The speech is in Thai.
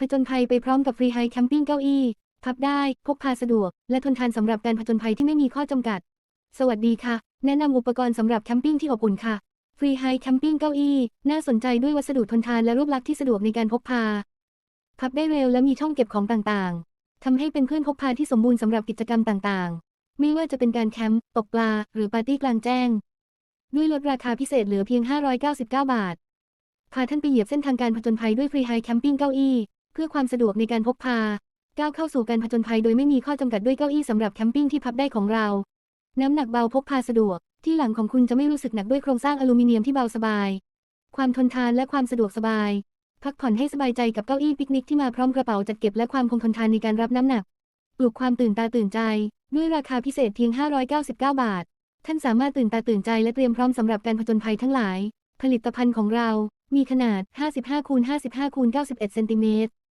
ผจญภัยไปพร้อมกับฟรีไฮแคมปิ้งเก้าอี้ พับได้ พกพาสะดวก และทนทานสำหรับการผจญภัยที่ไม่มีข้อจำกัด สวัสดีค่ะ แนะนำอุปกรณ์สำหรับแคมปิ้งที่อบอุ่นค่ะ ฟรีไฮแคมปิ้งเก้าอี้ น่าสนใจด้วยวัสดุทนทานและรูปลักษณ์ที่สะดวกในการพกพา พับได้เร็วและมีช่องเก็บของต่างๆ ทำให้เป็นเพื่อนพกพาที่สมบูรณ์สำหรับกิจกรรมต่างๆ ไม่ว่าจะเป็นการแคมป์ ตกปลา หรือปาร์ตี้กลางแจ้ง ด้วยลดราคาพิเศษเหลือเพียง 599 บาท พาท่านไปเหยียบเส้นทางการผจญภัยด้วยฟรีไฮแคมปิ้งเก้าอี้ เพื่อความสะดวกในการพกพา ก้าวเข้าสู่การผจญภัยโดยไม่มีข้อจำกัดด้วยเก้าอี้สำหรับแคมปิ้งที่พับได้ของเรา น้ำหนักเบาพกพาสะดวก ที่หลังของคุณจะไม่รู้สึกหนักด้วยโครงสร้างอลูมิเนียมที่เบาสบาย ความทนทานและความสะดวกสบาย พักผ่อนให้สบายใจกับเก้าอี้ปิกนิกที่มาพร้อมกระเป๋าจัดเก็บและความคงทนทานในการรับน้ำหนัก ปลุกความตื่นตาตื่นใจ ด้วยราคาพิเศษเพียง 599 บาท ท่านสามารถตื่นตาตื่นใจและเตรียมพร้อมสำหรับการผจญภัยทั้งหลาย ผลิตภัณฑ์ของเรามีขนาด 55คูณ55คูณ91 เซนติเมตร